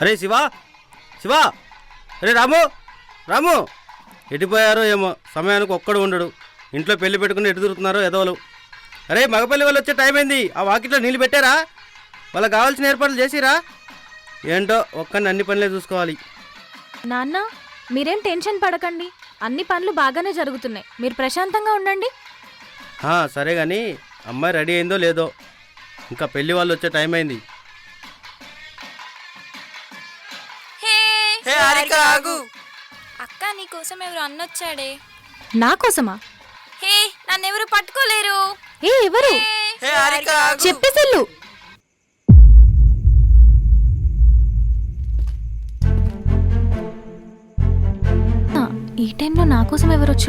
అరే శివా శివా అరే రాము రాము. ఎటుపోయారో ఏమో సమయానికి ఒక్కడు ఉండడు. ఇంట్లో పెళ్ళి పెట్టుకుని ఎటు తిరుగుతున్నారో ఎదవలు. అరే మగపల్లి వాళ్ళు వచ్చే టైం అయింది ఆ వాకిట్లో నీళ్ళు పెట్టారా? వాళ్ళకి కావాల్సిన ఏర్పాట్లు చేసిరా? ఏంటో ఒక్కడిని అన్ని పనులే చూసుకోవాలి. నాన్న మీరేం టెన్షన్ పడకండి. అన్ని పనులు బాగానే జరుగుతున్నాయి. మీరు ప్రశాంతంగా ఉండండి. సరే కానీ అమ్మాయి రెడీ అయిందో లేదో. ఇంకా పెళ్ళి వాళ్ళు వచ్చే టైం అయింది హే హారిక ఆగు. అక్క నీ కోసం ఎవరు అన్నొచ్చాడే నా కోసమా? హే నన్నెవరు పట్టుకోలేరు? ఏ ఎవరు? హే. హారిక ఈ టైంలో నా కోసం ఎవరు వచ్చి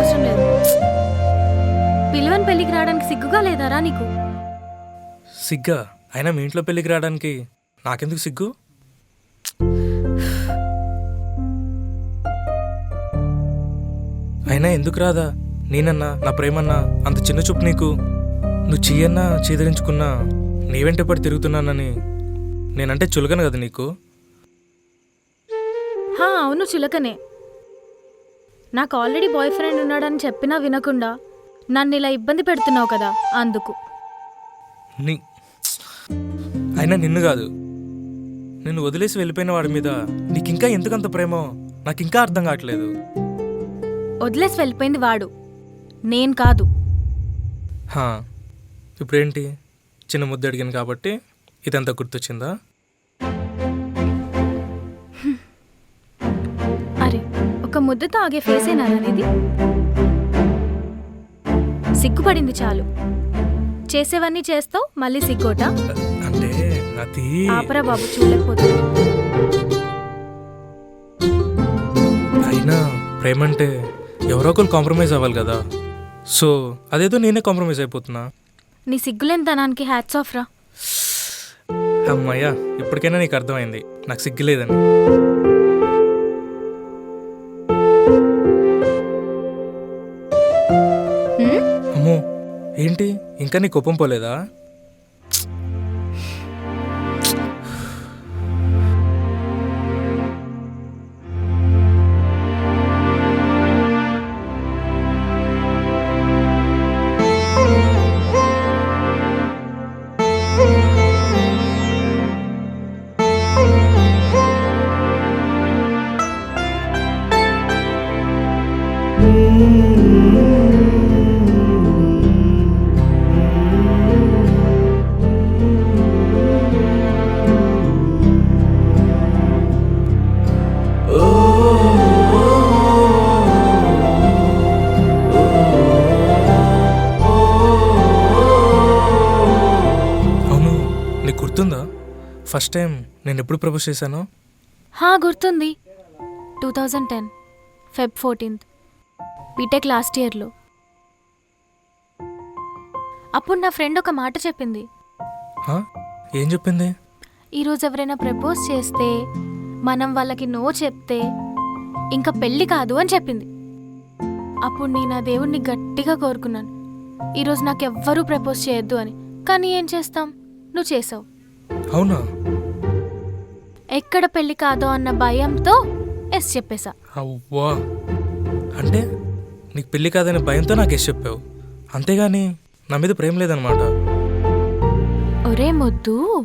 అవసరం లేదు. పిలువని పెళ్ళికి రావడానికి సిగ్గుగా లేదారా నీకు? సిగ్గా? అయినా మీ ఇంట్లో పెళ్ళికి రావడానికి నాకెందుకు సిగ్గు? అయినా ఎందుకు రాదా నేనన్నా నా ప్రేమన్నా అంత చిన్న చూపు నీకు. నువ్వు చెయ్యన్నా చీదరించుకున్నా నీ వెంట పడి తిరుగుతున్నానని నేనంటే చులకను కదా నీకు? అవును చిలకనే. నాకు ఆల్రెడీ బాయ్ ఫ్రెండ్ ఉన్నాడని చెప్పినా వినకుండా నన్ను ఇలా ఇబ్బంది పెడుతున్నావు కదా అందుకు. నీ అయినా నిన్ను కాదు. నిన్ను వదిలేసి వెళ్ళిపోయిన వాడి మీద నీకింకా ఎందుకంత ప్రేమో నాకు ఇంకా అర్థం కావట్లేదు. వదిలేసి వెళ్ళిపోయింది వాడు. నేను కాదు. హా, ఇప్పుడేంటి? చిన్న ముద్దు అడిగాను కాబట్టి ఇదంతా గుర్తొచ్చిందా? అరే ఒక ముద్దతో ఆగే ఫేసేనా అనేది సిగ్గుపడింది చాలు. చేసేవన్నీ చేస్తావు మళ్ళీ సిగ్గోట? అంటే అది ఆపరా బాబు చూడలేకపోతున్నా అయినా ప్రేమ అంటే ఎవరో ఒకరు కాంప్రమైజ్ అవ్వాలి కదా. సో అదేదో నేనే కాంప్రమైజ్ అయిపోతున్నా. నీ సిగ్గులేనితనానికి హ్యాట్స్ ఆఫ్ రా. అమ్మయ్యా ఇప్పటికైనా నీకు అర్థమైంది. నాకు సిగ్గులేదని. ఇంకా నీ కోపం పోలేదా? అవును ఫస్ట్ టైం నేను ఎప్పుడు ప్రపోజ్ చేశాను? హా గుర్తుంది. Two thousand ten Feb fourteenth. BTech last ఇయర్లో అప్పుడు నా ఫ్రెండ్ ఒక మాట చెప్పింది. హా? ఏం చెప్పింది? ఈరోజు ఎవరైనా ప్రపోజ్ చేస్తే మనం వాళ్ళకి నో చెప్తే ఇంకా పెళ్ళి కాదు అని చెప్పింది. అప్పుడు నేను ఆ దేవుణ్ణి గట్టిగా కోరుకున్నాను. ఈరోజు నాకు ఎవ్వరూ ప్రపోజ్ చేయొద్దు అని. కానీ ఏం చేస్తాం? నువ్వు చేసావు. అవునా? ఎక్కడ పెళ్ళి కాదో అన్న భయంతో ఎస్ చెప్పేశా. అవ్వా. అంటే నీకు పెళ్ళి కాదనే భయంతో నాకు ఎస్ చెప్పావు. అంతేగాని నా మీద ప్రేమ లేదనమాట ఒరే మొద్దు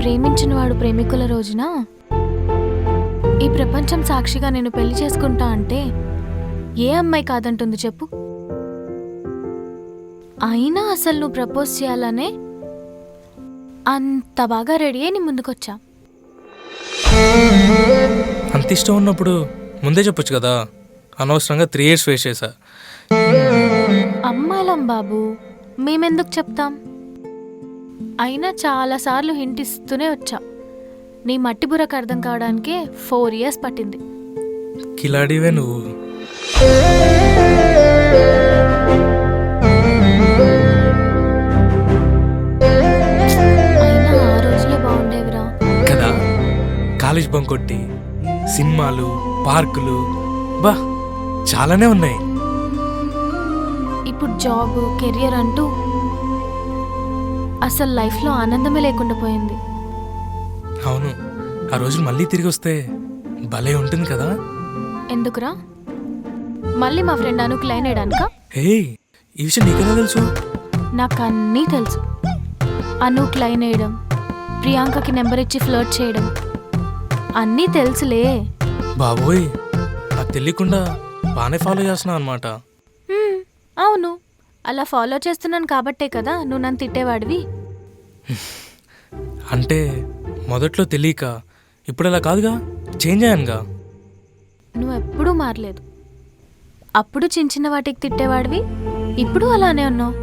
ప్రేమించిన వాడు ప్రేమికుల రోజున? ఈ ప్రపంచం సాక్షిగా నేను పెళ్ళి చేసుకుంటా అంటే ఏ అమ్మాయి కాదంటుంది చెప్పు. అయినా అసలు నువ్వు ప్రపోజ్ చేయాలనే అంత బాగా రెడీ అయి నీ ముందుకొచ్చా? అంత ఇష్టం ఉన్నప్పుడు ముందే చెప్పొచ్చు కదా. అనవసరంగా త్రీ ఇయర్స్ వేస్ట్ చేశా. అమ్మాయిలం బాబు మేమెందుకు చెప్తాం? అయినా చాలాసార్లు హింట్ ఇస్తూనే వచ్చా. నీ మట్టి బుర్రకు అర్థం కావడానికే ఫోర్ ఇయర్స్ పట్టింది. కిలాడివే నువ్వు. కాలేజ్ బంక్ కొట్టి సినిమాలు పార్కులు బా చాలానే ఉన్నాయి. ఇప్పుడు జాబ్ కెరియర్ అంటూ అసలు లైఫ్లో ఆనందమే లేకుండా పోయింది. అవును ఆ రోజు మళ్ళీ తిరిగి వస్తే భలే ఉంటుంది కదా? ఎందుకురా? మళ్ళీ మా ఫ్రెండ్ అనుకు లైన్ వేయడానికా? హే ఈ విషయం నీకెలా తెలుసు? నాకు అన్నీ తెలుసు. అనూక్ లైన్ వేయడం ప్రియాంకకి నెంబర్ ఇచ్చి ఫ్లర్ట్ చేయడం అన్నీ తెలుసులే. బాబోయ్ నాకు తెలియకుండా బాగానే ఫాలో చేస్తున్నావు అనమాట హ్మ్, అవును. అలా ఫాలో చేస్తున్నాను కాబట్టే కదా నువ్వు నన్ను తిట్టేవాడివి. అంటే మొదట్లో తెలియక ఇప్పుడు అలా కాదుగా? చేంజ్ అయ్యానుగా? నువ్వు ఎప్పుడూ మారలేదు. అప్పుడు చిన్న చిన్న వాటికి తిట్టేవాడివి ఇప్పుడు అలానే ఉన్నావు.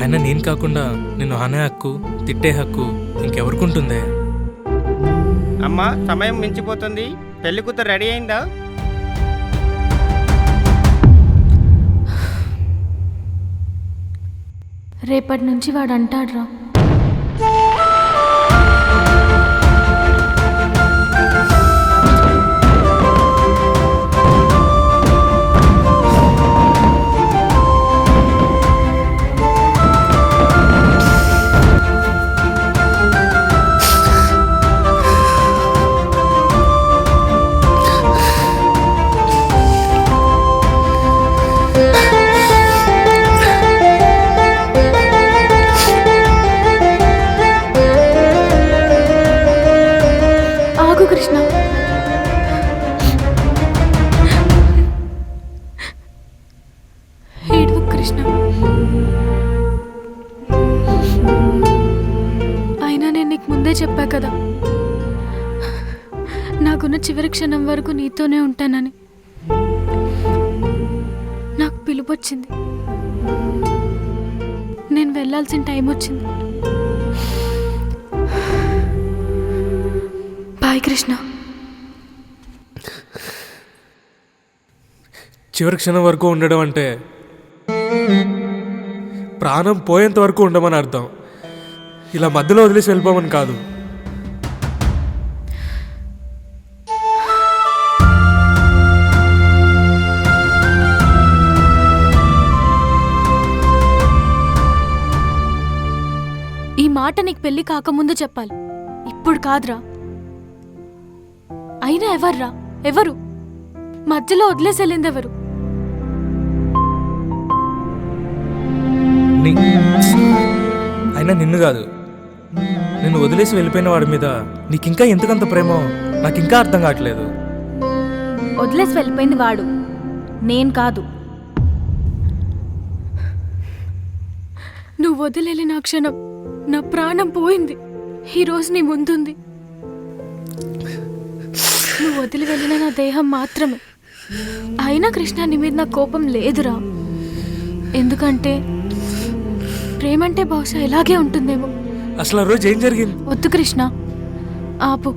అయినా నేను కాకుండా నిన్ను అనే హక్కు తిట్టే హక్కు ఇంకెవరికి ఉంటుందే? అమ్మా సమయం మించిపోతుంది. పెళ్ళి కూతురు రెడీ అయిందా? రేపటి నుంచి వాడు అంటాడ్రా. చెప్పా కదా. నాకున్న చివరి క్షణం వరకు నీతోనే ఉంటానని. నాకు పిలుపు వచ్చింది నేను వెళ్ళాల్సిన టైం వచ్చింది. బాయ్ కృష్ణ. చివరి క్షణం వరకు ఉండడం అంటే ప్రాణం పోయేంత వరకు ఉండమని అర్థం. ఇలా మధ్యలో వదిలేసి వెళ్ళిపోమని కాదు. మాట నీకు పెళ్ళి కాకముందు చెప్పాలి. ఇప్పుడు కాదురా. అయినా ఎవర్రా? ఎవరు? మధ్యలో వదిలేసి వెళ్ళింది ఎవరు అయినా నిన్ను కాదు. నిన్ను వదిలేసి వెళ్ళిపోయిన వాడి మీద నీకింకా ఎందుకంత ప్రేమో నాకు ఇంకా అర్థం కావట్లేదు. వదిలేసి వెళ్ళిపోయింది వాడు. నేను కాదు. నువ్వు వదిలేని నా క్షణం. నా ప్రాణం పోయింది. ఈరోజు నీ ముందుంది. నువ్వు వదిలి వెళ్ళిన నా దేహం మాత్రమే. అయినా కృష్ణ నీ మీద నా కోపం లేదురా. ఎందుకంటే ప్రేమంటే బహుశా ఇలాగే ఉంటుందేమో. అసలు ఆ రోజు ఏం జరిగింది? వద్దు కృష్ణ. ఆపు.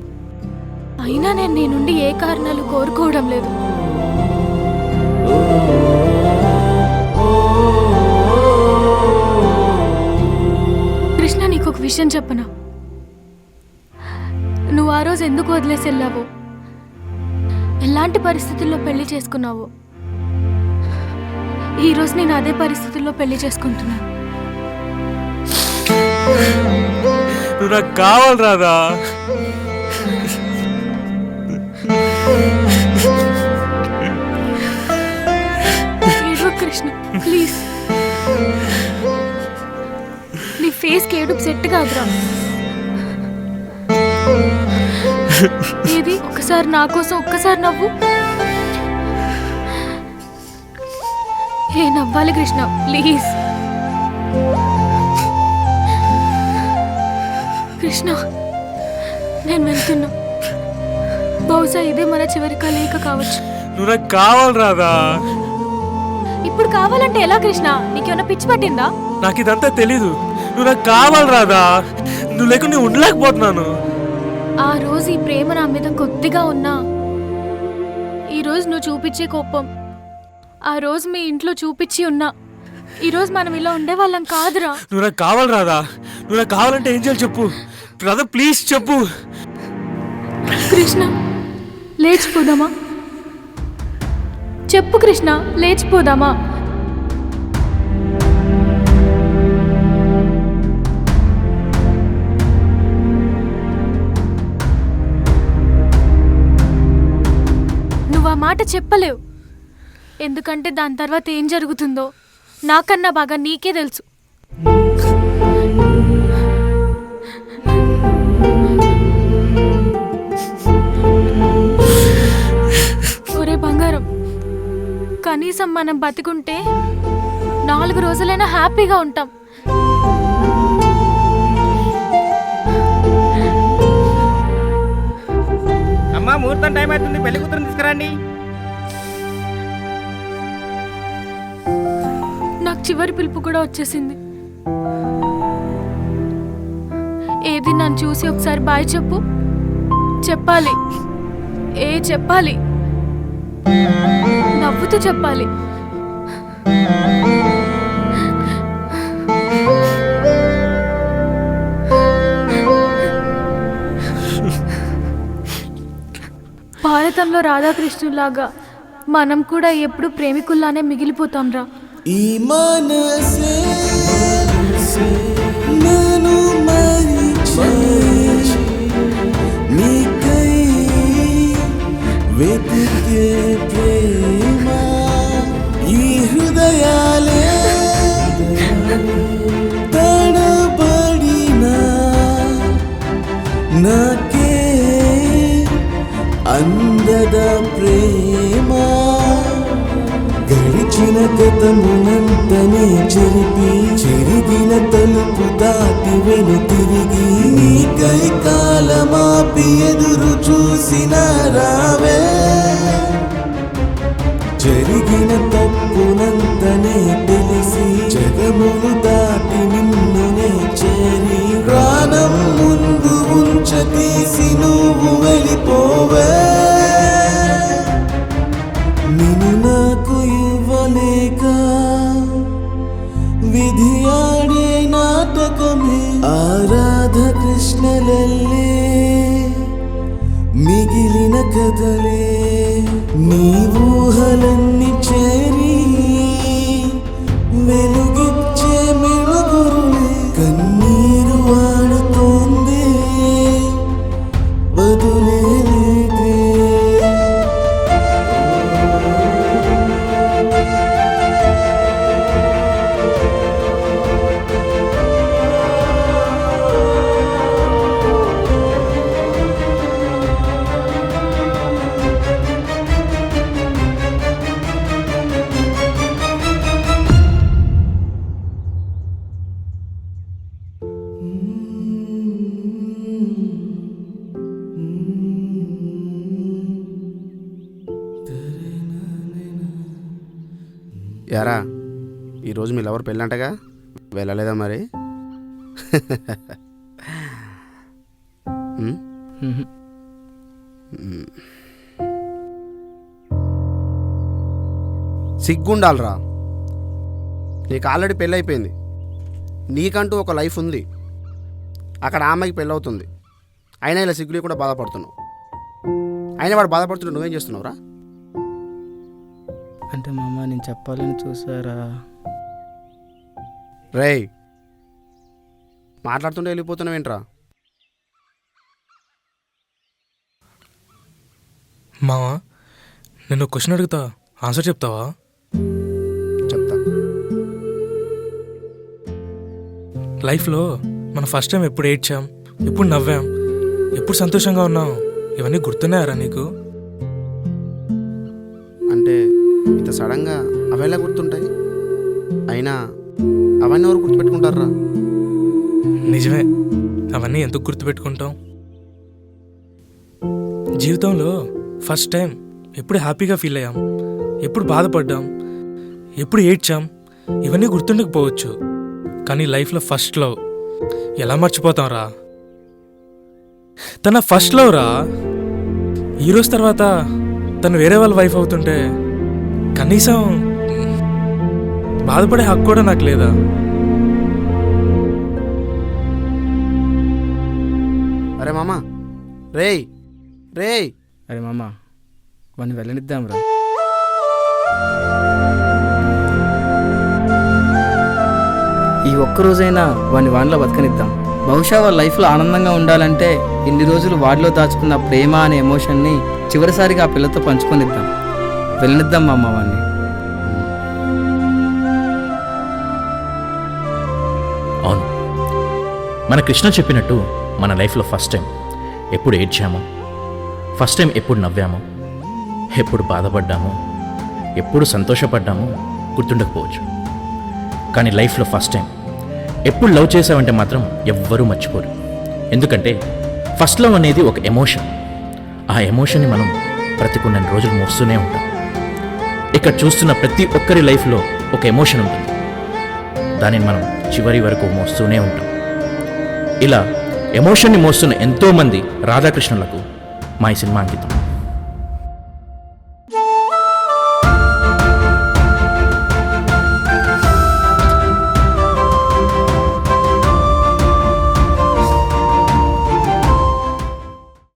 అయినా నేను నీ నుండి ఏ కారణాలు కోరుకోవడం లేదు. విషయం చెప్పనా? నువ్వు ఆ రోజు ఎందుకు వదిలేసి వెళ్ళావు? ఎలాంటి పరిస్థితుల్లో పెళ్ళి చేసుకున్నావు? ఈ రోజు నేను అదే పరిస్థితుల్లో పెళ్ళి చేసుకుంటున్నాను. నువ్వు నాకు కావాలి రాదా కృష్ణ ప్లీజ్. ఫేస్కి ఏడుపు సెట్ కాదురా. ఏది? ఒక్కసారి నా కోసం ఒక్కసారి నవ్వు. ఏ నవ్వాలి కృష్ణ ప్లీజ్. కృష్ణ నేను వెళ్తున్నా. బహుశా ఇదే మన చివరి కలయిక కావచ్చు. నువ్వు నాకు కావాలి రాదా ఇప్పుడు కావాలంటే ఎలా కృష్ణ? నీకేమైనా పిచ్చి పట్టిందా? నాకు ఇదంతా తెలీదు. నువ్వు నాకు కావాలి రాదా నువ్వు లేకుండా నేను ఉండలేకపోతున్నాను. ఆ రోజు ఈ ప్రేమ నా మీద కొద్దిగా ఉన్నా. ఈ రోజు నువ్వు చూపించే కోపం. ఆ రోజు మీ ఇంట్లో చూపించి ఉన్నా. ఈ రోజు మనం ఇలా ఉండేవాళ్ళం కాదురా. నువ్వు నాకు కావాలి రాదా నువ్వు నాకు కావాలంటే ఏం చేయాలి చెప్పు. రాదా ప్లీజ్ చెప్పు. కృష్ణ లేచిపోదామా? చెప్పు కృష్ణ లేచిపోదామా? మాట చెప్పలేవు. ఎందుకంటే దాని తర్వాత ఏం జరుగుతుందో నాకన్నా బాగా నీకే తెలుసు. ఒరే బంగారం కనీసం మనం బతికుంటే నాలుగు రోజులైనా హ్యాపీగా ఉంటాం. అమ్మా ముహూర్తం టైం అవుతుంది. పెళ్ళి కూతురు తీసుకురండి. చివరి పిలుపు కూడా వచ్చేసింది. ఏది నన్ను చూసి ఒకసారి బాయ్ చెప్పు. చెప్పాలి. ఏ చెప్పాలి? నవ్వుతూ చెప్పాలి. భారతంలో రాధాకృష్ణులాగా మనం కూడా ఎప్పుడు ప్రేమికుల్లానే మిగిలిపోతాం రా ఈ మనసే నన్ను మరిచే. నీకై వెతికే ప్రేమ ఈ హృదయాలే నాకే అందద ప్రేమా. గడిచిన గతమునంతనే చెరిపి చెరిగిన తలుపు దాటి వెను తిరిగి. నీకై కాలమాపి ఎదురు చూసిన రావే. జరిగిన తప్పునంతనే తెలిసి జగములు దాటి నిన్నునే చేరి. ప్రాణం ముందు ఉంచ తీసి నువ్వు వెళ్ళిపోవే. నిన్ను నాకు ఈరోజు మీ లవర్ పెళ్ళంటగా? వెళ్ళలేదా మరి. సిగ్గుండాలరా. నీకు ఆల్రెడీ పెళ్ళైపోయింది. నీకంటూ ఒక లైఫ్ ఉంది. అక్కడ ఆమెకి పెళ్ళవుతుంది. అయినా ఇలా సిగ్గు లేకుండా బాధపడుతున్నావు. అయినా వాడు బాధపడుతుంటే నువ్వేం చేస్తున్నావురా? అంటే మా అమ్మ నేను చెప్పాలని చూసారా? రేయ్ మాట్లాడుతుంటే వెళ్ళిపోతున్నావేంట్రా మావా నేను క్వశ్చన్ అడుగుతా. ఆన్సర్ చెప్తావా? చెప్తా. లైఫ్లో మనం ఫస్ట్ టైం ఎప్పుడు ఏడ్చాం ఎప్పుడు నవ్వాం ఎప్పుడు సంతోషంగా ఉన్నాం ఇవన్నీ గుర్తున్నాయారా నీకు? అంటే ఇంత సడన్గా అవెలా గుర్తుంటాయి? అయినా అవన్నీ ఎవరు గుర్తుపెట్టుకుంటారా నిజమే. అవన్నీ ఎందుకు గుర్తుపెట్టుకుంటాం? జీవితంలో ఫస్ట్ టైం ఎప్పుడు హ్యాపీగా ఫీల్ అయ్యాం ఎప్పుడు బాధపడ్డాం ఎప్పుడు ఏడ్చాం ఇవన్నీ గుర్తుండకపోవచ్చు. కానీ లైఫ్లో ఫస్ట్ లవ్. ఎలా మర్చిపోతాం రా తన ఫస్ట్ లవ్ రా ఈరోజు తర్వాత తను వేరే వాళ్ళ వైఫ్ అవుతుంటే కనీసం బాధపడే హక్కు కూడా నాకు లేదా? అరే మామ. రేయ్. రేయ్. అరే మామ వాడిని వెళ్ళనిద్దాం రా ఈ ఒక్క రోజైనా వాడిని వాడిలో బతకనిద్దాం. బహుశా వాళ్ళ లైఫ్లో ఆనందంగా ఉండాలంటే ఇన్ని రోజులు వాడిలో దాచుకున్న ప్రేమ అనే ఎమోషన్ని చివరిసారిగా ఆ పిల్లతో పంచుకొనిద్దాం. వెళ్ళనిద్దాం మా అమ్మ వాడిని మన కృష్ణ చెప్పినట్టు మన లైఫ్లో ఫస్ట్ టైం ఎప్పుడు ఏడ్చామో ఫస్ట్ టైం ఎప్పుడు నవ్వామో ఎప్పుడు బాధపడ్డామో ఎప్పుడు సంతోషపడ్డామో గుర్తుండకపోవచ్చు. కానీ లైఫ్లో ఫస్ట్ టైం ఎప్పుడు లవ్ చేసావంటే మాత్రం ఎవ్వరూ మర్చిపోరు. ఎందుకంటే ఫస్ట్ లవ్ అనేది ఒక ఎమోషన్. ఆ ఎమోషన్ని మనం ప్రతి కొన్ని రోజులు మోస్తూనే ఉంటాం. ఇక్కడ చూస్తున్న ప్రతి ఒక్కరి లైఫ్లో ఒక ఎమోషన్ ఉంటుంది. దానిని మనం చివరి వరకు మోస్తూనే ఉంటాం. ఇలా ఎమోషన్ని మోస్తున్న ఎంతోమంది రాధాకృష్ణులకు మా ఈ సినిమా అంకితం.